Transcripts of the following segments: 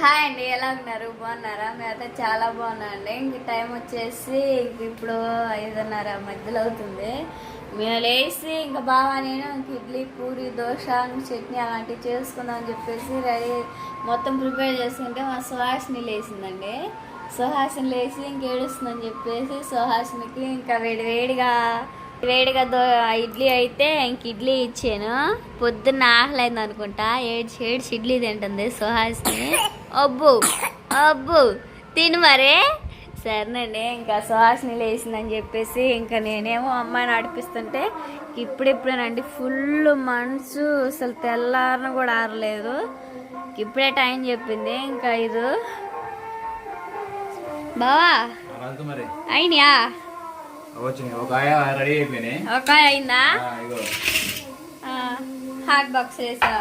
Hi అండి ఎలా ఉన్నారు? బాగున్నారా? మేమైతే చాలా బాగున్నా అండి ఇంక టైం వచ్చేసి ఇప్పుడు ఐదున్నర మధ్యలో అవుతుంది. మేము లేచి ఇంకా బాగా నేను ఇంక ఇడ్లీ పూరి దోశ చట్నీ అలాంటివి చేసుకుందాం అని చెప్పేసి రెడీ మొత్తం ప్రిపేర్ చేసుకుంటే మా సుహాసిని లేచిందండి. సుహాసిని లేచి ఇంకేడుస్తుందని చెప్పేసి సుహాసినికి ఇంకా వేడి వేడిగా దో ఇడ్లీ అయితే ఇంక ఇడ్లీ ఇచ్చాను. పొద్దున్న ఆకలేదు అనుకుంటా. ఏడ్చి ఏడ్చి ఇడ్లీ తింటుంది సుహాసిని. అబ్బు అబ్బు తిను మరే. సరేనండి ఇంకా సుహాసిని లేచిందని చెప్పేసి ఇంకా నేనేమో అమ్మాయిని నడిపిస్తుంటే ఇప్పుడిప్పుడేనండి ఫుల్ మనసు అసలు తెల్లారని కూడా ఆరలేదు. ఇప్పుడే టైం చెప్పింది. ఇంకా ఇది. బావా అయినాయా? వచ్చినాయి. ఒక ఆయ రెడీ అయిపోయినాయి. ఒక అయిందా? ఆ, ఇగో. హాట్ బాక్స్ వేసా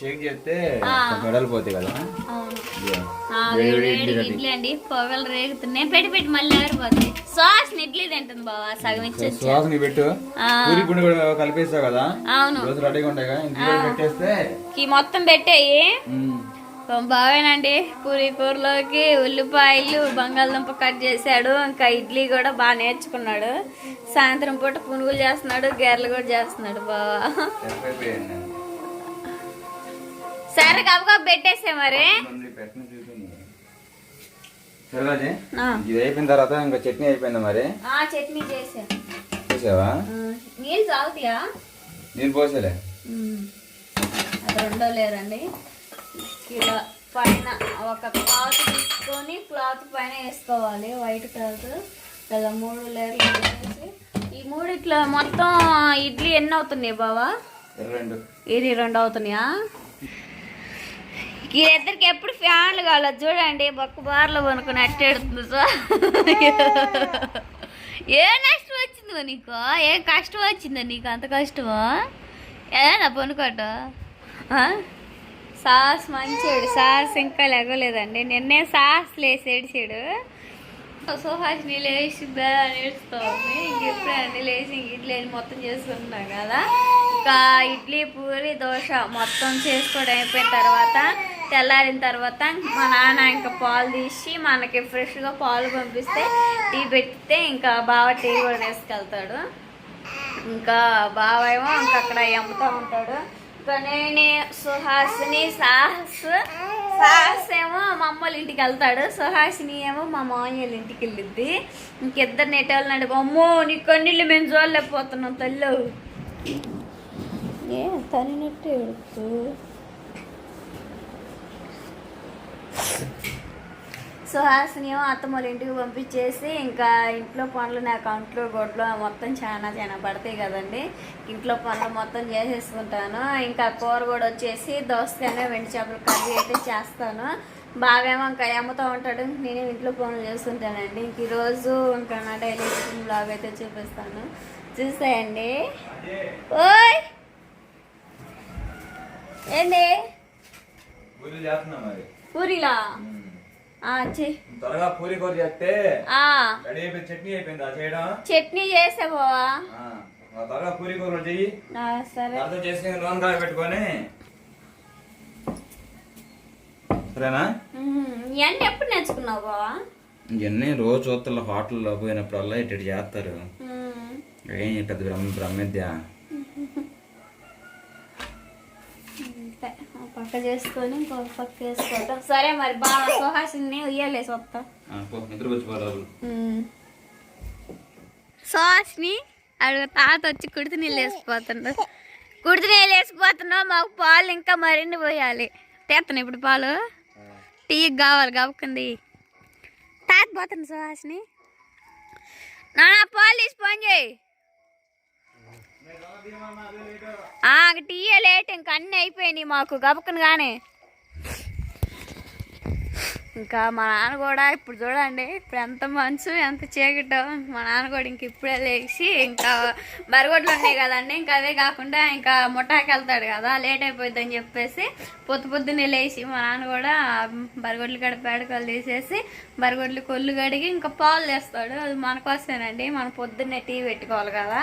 షేక్ చేస్తే ఆ. మెడలు పోతాయి కదా? ఇడ్లీ అండి. పొగలు రేగుతున్నాయి. పెట్టి పెట్టి మళ్ళీ సాస్ ఇడ్లీ తింటుంది బావా సగం ఇచ్చేసి సువాసన పెట్టు. ఆ. పూరి పిండి కూడా కలిపేస్తావు కదా? అవును. రోజు రెడీగా ఉంటాయి కదా? ఇంటికి వెళ్ళి పెట్టేస్తే ఈ మొత్తం పెట్టేయి. బావేనండి. పూరి కూరలోకి ఉల్లిపాయలు బంగాళదుంప కట్ చేశాడు. ఇంకా ఇడ్లీ కూడా బాగా నేర్చుకున్నాడు. సాయంత్రం పూట పునుగులు చేస్తున్నాడు గేర్లు కూడా చేస్తున్నాడు బావా. సరే కబుగా పెట్టేసే మరి. ఇది అయిపోయిన తర్వాత ఇంకా చట్నీ అయిపోయిందా మరి? ఆ చట్నీ చేసా. చూసావా? నీళ్ళు తాగుతాయా? నేను పోసేలే. రెండో లేరండి. ఇలా పైన ఒక క్లాత్ తీసుకొని క్లాత్ పైన వేసుకోవాలి. White cloth. ఇలా మూడు లేయర్లు వేసేసి ఈ మూడు ఇట్లా మొత్తం ఇడ్లీ ఎన్ని అవుతున్నాయి బావా? ఇది రెండు అవుతున్నాయా? వీరిద్దరికి ఎప్పుడు ఫ్యాన్లు కావాలి? చూడండి బొక్క బార్లో కొనుక్కుని అట్టేడుతుంది సో. ఏ నష్టం వచ్చిందో నీకు? ఏ కష్టం వచ్చిందో నీకు? అంత కష్టమా? ఏనా పనుకోట? సాస్ మంచివాడు సాస్ ఇంకా లేగలేదండి నిన్నే సాస్ లేసి ఏడిచాడు. సుహాసిని లేచి నేర్చుకోండి నేర్చుకోవాలి ఇంకెప్పుడు అన్ని లేచి ఇడ్లీ మొత్తం చేసుకుంటున్నాం కదా. ఇంకా ఇడ్లీ పూరి దోశ మొత్తం చేసుకోవడం అయిపోయిన తర్వాత తెల్లారిన తర్వాత మా నాన్న ఇంకా పాలు తీసి మనకి ఫ్రెష్గా పాలు పంపిస్తే టీ పెట్టితే ఇంకా బావ టీ కూడా వేసుకెళ్తాడు ఇంకా బావ ఏమో ఇంకా అక్కడ అమ్ముతూ ఉంటాడు. ఇంకా సుహాసిని సాహస్ సాహస్ ఏమో మా అమ్మ వాళ్ళ ఇంటికి వెళ్తాడు. సుహాసిని ఏమో మా మామయ్య వాళ్ళ ఇంటికి వెళ్ళిద్ది. ఇంకిద్దరు నెట్టాలు నడు అమ్మో నీ కన్నీళ్ళు మేము చూడలేకపోతున్నాం తల్లు. ఏ తనినట్టు సుహాసిని అత్తమ్మ వాళ్ళ ఇంటికి పంపించేసి ఇంకా ఇంట్లో పనులు నా అకౌంట్లో గొడ్లు మొత్తం చాలా చాలా పడతాయి కదండి. ఇంట్లో పనులు మొత్తం చేసేసుకుంటాను. ఇంకా కూర కూడా వచ్చేసి దోసకాయ వెండి చేపల కర్రీ అయితే చేస్తాను. బావేమో ఇంకా అమ్ముతూ ఉంటాడు. నేను ఇంట్లో పనులు చేస్తుంటానండి. ఇంక ఈరోజు ఇంకా నా డైలీ బ్లాగ్ అయితే చూపిస్తాను. చూస్తాయండి ఓయ్! ఏంటి పూరిలా త్వరగా పూరి కూర చేస్తే రెడీ చట్నీ అయిపోయిందా. చేయడం? చట్నీ చేసే బావా. త్వరగా పూరి కూర చెయ్యి. సరే. అర్థం చేసుకుని నూనె కాయ పెట్టుకొని సరేనా. ఇవన్నీ ఎప్పుడు నేర్చుకున్నావు బావా? ఇవన్నీ రోజు హోటల్లో పోయినప్పుడల్లా ఇటు చేస్తారు. ఏం పెద్ద బ్రహ్మ బ్రహ్మద్య అంతే. పక్క చేసుకొని ఇంకో పక్క వేసుకోవటం. సరే మరి బాగా సుహాసిని ఉయ్యాలేసి వస్తా సుహాసిని అడుగు తాత వచ్చి కుడితి నీళ్ళు వేసిపోతుండు. కుడితి నీళ్ళు వేసిపోతున్నావు మాకు పాలు ఇంకా మరిన్ని పోయాలి. తెస్తాను ఇప్పుడు పాలు? టీకి కావాలి గబుకుంది తాత పోతుంది సుహాసిని. నా పాలు తీసి ఫోన్ చేయి. ఆ, టీయే లేట్ ఇంక అన్నీ అయిపోయినాయి మాకు గబుకుని కానీ ఇంకా మా నాన్న కూడా ఇప్పుడు చూడండి ఇప్పుడు ఎంత మంచు ఎంత చీకటో. మా నాన్న కూడా ఇంక ఇప్పుడే లేచి ఇంకా బరగొడ్లు ఉన్నాయి కదండి ఇంకా అవే కాకుండా ఇంకా ముఠాకి వెళ్తాడు కదా లేట్ అయిపోద్ది అని చెప్పేసి పొద్దు పొద్దున్నే లేచి మా నాన్న కూడా బరగొడ్లు కడ పేడకలు తీసేసి బరగొడ్లు కొల్లు కడిగి ఇంకా పాలు తెస్తాడు. అది మన కోసమేనండి మనం పొద్దున్నే టీ పెట్టుకోవాలి కదా.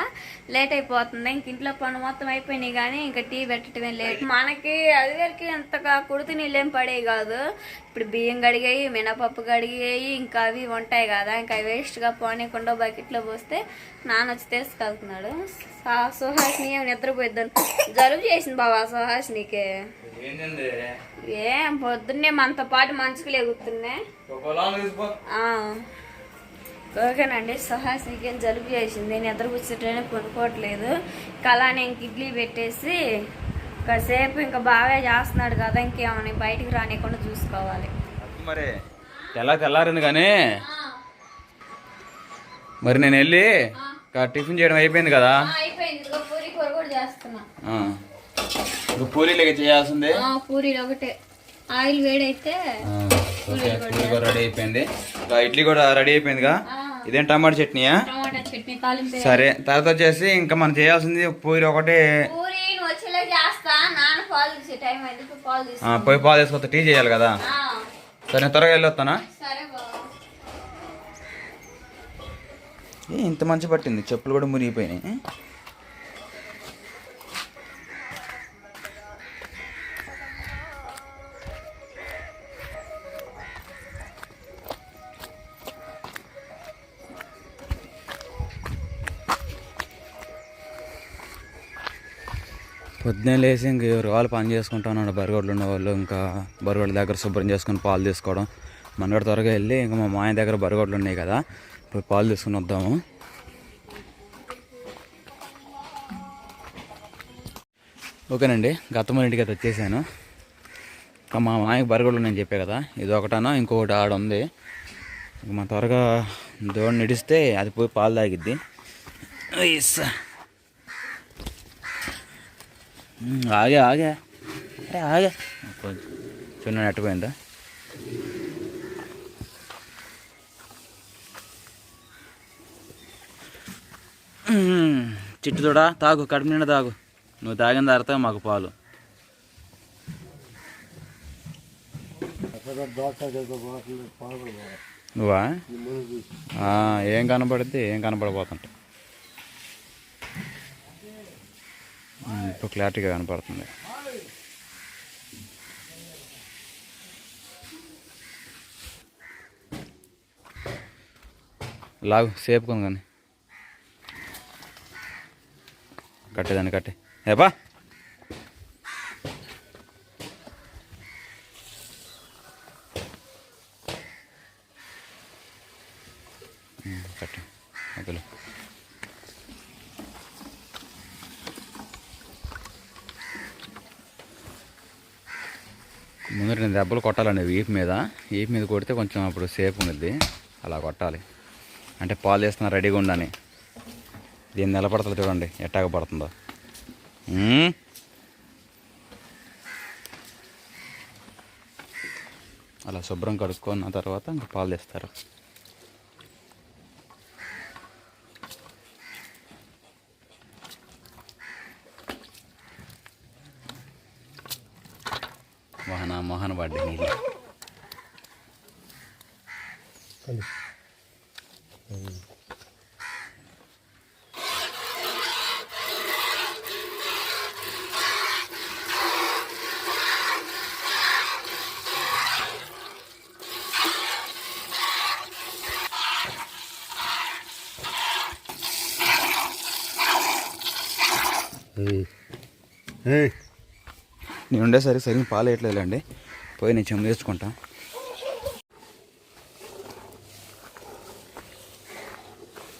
లేట్ అయిపోతుంది ఇంక ఇంట్లో పని మొత్తం అయిపోయినాయి కానీ ఇంకా టీ పెట్టడమే లేట్ మనకి అది వరకు అంతగా కుడితి నీళ్ళేం పడేవి కాదు. ఇప్పుడు బియ్యం కడిగాయి మినపప్పు కడిగాయి ఇంకా అవి ఉంటాయి కదా. ఇంకా అవి వేస్ట్గా పోనీకుండా బకెట్లో పోస్తే నాన్న వచ్చి తీసుకెళ్తున్నాడు. సా- సుహాసిని ఏమి నిద్రపోయిద్దాను. జలుబు చేసింది బాబా సుహాసినికి. ఏం పొద్దున్నే మనతో పాటు మంచుకు లేగుతున్నాయి ఆ. ఓకేనండి సుహాసినికి ఏం జలుబు చేసింది. నిద్ర కూర్చుంటేనే కొనుక్కోవట్లేదు ఇంకా అలానే ఇంక ఇడ్లీ పెట్టేసి కాసేపు ఇంకా బాగా చేస్తున్నాడు కదా ఇంకేమని బయటికి రానికుండా చూసుకోవాలి. మరి? తెల్ల తెల్లారింది కానీ. మరి నేను వెళ్ళి టిఫిన్ చేయడం అయిపోయింది కదా? పూరీలకి చేయాల్సింది. పూరీలు ఒకటే. ఆయిల్ వేడైతే పూరీ కూడా రెడీ అయిపోయింది. ఇడ్లీ కూడా రెడీ అయిపోయిందిగా. ఇదేం టమాటా చట్నీయా? సరే తర్వాత వచ్చేసి ఇంకా మనం చేయాల్సింది పూరి ఒకటి. పోయి పాలు తీసుకొస్తా టీ చేయాలి కదా? సరే త్వరగా వెళ్ళొస్తానా ఏ ఇంత మంచి పట్టింది. చెప్పులు కూడా మునిగిపోయినాయి. పొద్దున్నే లేచి ఇంక ఎవరు వాళ్ళు పని చేసుకుంటా ఉన్నాడు బరగొడ్లు ఉండేవాళ్ళు ఇంకా బరగొడ్ల దగ్గర శుభ్రం చేసుకొని పాలు తీసుకోవడం. మనగడ త్వరగా వెళ్ళి ఇంకా మా మాయ దగ్గర బరగొడ్లు ఉన్నాయి కదా ఇప్పుడు పాలు తీసుకుని వద్దాము. ఓకేనండి గతం ఇంటికి అయితే వచ్చేసాను. ఇంకా మా మాయకి బరగొడ్లు నేను చెప్పే కదా ఇది ఒకటానో ఇంకొకటి ఆడ ఉంది. ఇంక మా త్వరగా దోడిని నిడిస్తే అది పోయి పాలు తాగిద్ది. ఐస్. ఆగే ఆగే. అరే ఆగే. కొంచెం చిన్న నెట్టపోయిందా చిట్టు తోడా తాగు కడుపు నిండా తాగు. నువ్వు తాగిన తర్వాత మాకు పాలు. నువ్వా? ఏం కనపడుద్ది? ఏం కనపడబోతుంట. ఇప్పుడు క్లారిటీగా కనపడుతుంది. లాగు సేపుకొని కానీ కట్టేదాన్ని కట్టే ఏపా కట్టే. వదిలే. ముందు నేను దెబ్బలు కొట్టాలండి వీపు మీద. వీపు మీద కొడితే కొంచెం అప్పుడు సేఫ్ ఉంటుంది అలా కొట్టాలి. అంటే పాలు వేస్తున్నా రెడీగా ఉండని దీన్ని నిలబడతలు చూడండి ఎట్టాగ పడుతుందో. అలా శుభ్రం కడుక్కున్న తర్వాత ఇంకా పాలు తెస్తారు. నేను ఉండేసరికి సరిగ్గా పాలు వేయట్లేదులేండి పోయి నేను చెమ్ము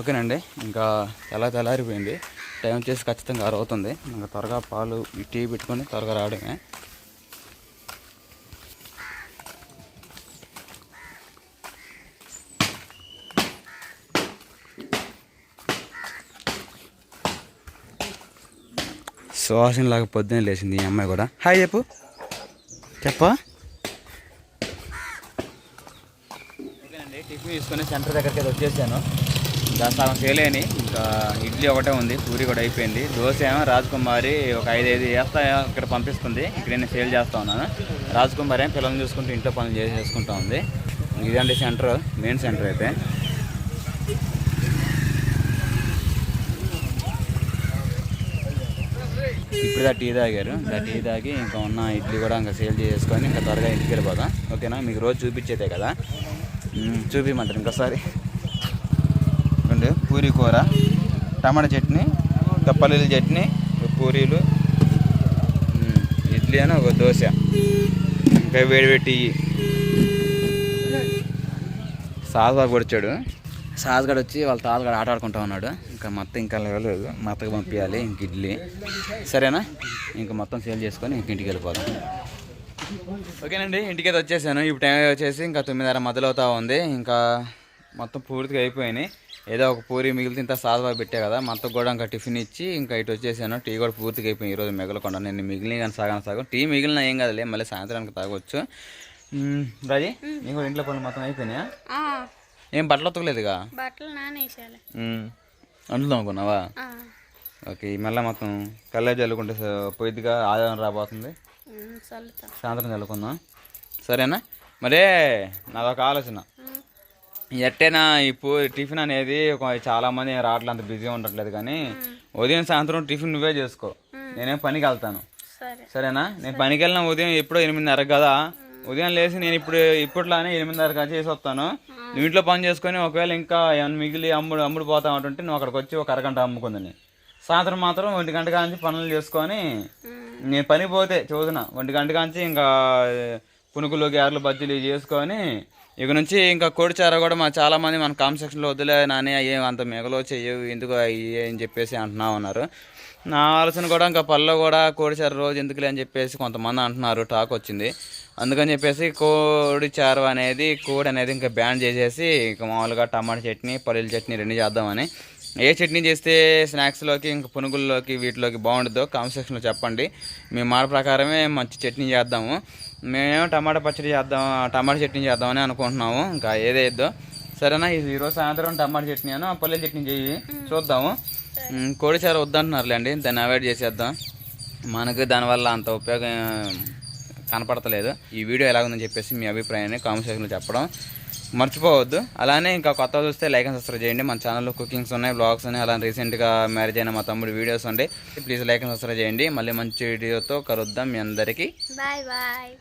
ఓకేనండి. ఇంకా తెల్ల తెల్లారిపోయింది. టైం వచ్చేసి ఖచ్చితంగా ఆరు అవుతుంది ఇంకా త్వరగా పాలు టీ పెట్టుకొని త్వరగా రావడమే. సువాసన లాగా పొద్దున లేచింది ఈ అమ్మాయి కూడా. హాయ్ చెప్పు. చెప్పా. ఓకేనండి టిఫిన్ తీసుకొని సెంటర్ దగ్గరికి వచ్చేసాను. దాని సేల్ చేయలేని. ఇంకా ఇడ్లీ ఒకటే ఉంది పూరి కూడా అయిపోయింది. దోశ ఏమో రాజకుమారి ఒక ఐదు ఐదు వేస్తా ఇక్కడ పంపిస్తుంది. ఇక్కడ నేను సేల్ చేస్తా ఉన్నాను. రాజకుమారి ఏమో పిల్లల్ని చూసుకుంటూ ఇంట్లో పనులు చేసేసుకుంటా ఉంది. ఇదండి సెంటర్ మెయిన్ సెంటర్ అయితే. ఇప్పుడు టీ తాగారు. ఆ టీ తాగి ఇంకా ఉన్న ఇడ్లీ కూడా ఇంకా సేల్ చేసుకొని ఇంకా త్వరగా ఇంటికి వెళ్ళిపోదాం. ఓకేనా? మీకు రోజు చూపించేదే కదా? చూపించమంటారు ఇంకోసారి. రెండు పూరి కూర టమాటా చట్నీ ఇంకా పల్లీల చట్నీ ఒక పూరీలు ఇడ్లీ అని ఒక దోశ. ఇంకా వేడి వేడి టీ. సాజుగా కొడిచాడు సాజుగాడు వచ్చి వాళ్ళ తాతగాడు ఆట ఆడుకుంటా ఉన్నాడు. ఇంకా మొత్తం ఇంకా లేవలేదు మా అత్తకి పంపించాలి ఇంక ఇడ్లీ. సరేనా? ఇంకా మొత్తం సేల్ చేసుకొని ఇంక ఇంటికి వెళ్ళిపోదాం. ఓకేనండి ఇంటికి అయితే వచ్చేసాను. ఇప్పుడు టైం వచ్చేసి ఇంకా తొమ్మిదిన్నర మొదలవుతా ఉంది. ఇంకా మొత్తం పూర్తిగా అయిపోయినాయి. ఏదో ఒక పూరి మిగిలితే ఇంత సాధగా పెట్టా కదా మొత్తం కూడా ఇంకా టిఫిన్ ఇచ్చి ఇంకా ఇటు వచ్చేసాను. టీ కూడా పూర్తిగా అయిపోయింది. ఈరోజు మిగలకుండా నేను మిగిలిన కానీ సగం సగం. టీ మిగిలిన ఏం కదలే మళ్ళీ సాయంత్రానికి తాగొచ్చు. రాజీ నేను కూడా ఇంట్లో పనులు మొత్తం అయిపోయినాయా? ఏం బట్టలు ఉతకలేదుగా బట్టలు నానేసాలి అంటున్నాం అనుకున్నావా ఓకే ఈ మళ్ళీ మొత్తం కళ్ళే చల్లుకుంటే పోయిద్దిగా ఆదాయం రాబోతుంది. సాయంత్రం చల్లుకుందాం. సరేనా? మరే నాదొక ఆలోచన. ఎట్టేనా ఈ పూ టిఫిన్ అనేది ఒక- చాలా మంది రావట్లేదు అంత బిజీగా ఉండట్లేదు కానీ ఉదయం సాయంత్రం టిఫిన్ నువ్వే చేసుకో. నేనేం పనికి వెళ్తాను. సరే. సరేనా? నేను పనికి వెళ్ళిన ఉదయం ఎప్పుడో ఎనిమిదిన్నర కదా. ఉదయం లేచి నేను ఇప్పుడు ఇప్పట్లానే ఎనిమిదిన్నరగా చేసి వస్తాను. నువ్వు ఇంట్లో పని చేసుకొని ఒకవేళ ఇంకా ఏమైనా మిగిలి అమ్ముడు అమ్ముడు పోతా ఉంటుంటే నువ్వు అక్కడికి వచ్చి ఒక అరగంట అమ్ముకుందని సాయంత్రం మాత్రం ఒంటి గంట కాంచి పనులు చేసుకొని నేను పని పోతే చూసిన ఒంటి గంట కాంచి ఇంకా పునుకులు గ్యారెలు బజ్జీలు చేసుకొని ఇక నుంచి ఇంకా కోడిచార కూడా మా చాలా మంది మన కామెంట్ సెక్షన్లో వద్దులే నాని అయ్యే అంత మిగలో చెయ్యవు ఎందుకు అయ్యే అని చెప్పేసి అంటున్నా ఉన్నారు. నా ఆలోచన కూడా ఇంకా పళ్ళలో కూడా కోడిచార రోజు ఎందుకులే అని చెప్పేసి కొంతమంది అంటున్నారు టాక్ వచ్చింది. అందుకని చెప్పేసి కోడి చారు అనేది కోడి అనేది ఇంకా బ్యాన్ చేసేసి ఇంకా మామూలుగా టమాటా చట్నీ పల్లీల చట్నీ రెండు చేద్దామని. ఏ చట్నీ చేస్తే స్నాక్స్లోకి ఇంకా పునుగుల్లోకి వీటిలోకి బాగుంటుందో కామెంట్ సెక్షన్లో చెప్పండి. మీ మాట ప్రకారమే మంచి చట్నీ చేద్దాము. మేమేమో టమాటా పచ్చడి చేద్దాం టమాటా చట్నీ చేద్దామని అనుకుంటున్నాము. ఇంకా ఏదేద్దో సరేనా ఇది ఈరోజు సాయంత్రం టమాటా చట్నీ అను పల్లెల చట్నీ చెయ్యి చూద్దాము. ఉమ్, కోడి చారు వద్దంటున్నారులేండి దాన్ని అవాయిడ్ చేసేద్దాం. మనకు దానివల్ల అంత ఉపయోగం కనపడతలేదు. ఈ వీడియో ఎలాగుందని చెప్పేసి మీ అభిప్రాయాన్ని కామెంట్ సెక్షన్లో చెప్పడం మర్చిపోవద్దు. అలానే ఇంకా కొత్త చూస్తే లైక్ అండ్ సబ్స్క్రైబ్ చేయండి. మన ఛానల్లో కుకింగ్స్ ఉన్నాయి బ్లాగ్స్ ఉన్నాయి అలా రీసెంట్గా మ్యారేజ్ అయిన మా తమ్ముడి వీడియోస్ ఉన్నాయి. ప్లీజ్ లైక్ అండ్ సబ్స్క్రైబ్ చేయండి. మళ్ళీ మంచి వీడియోతో కలుద్దాం మీ అందరికీ. Bye bye.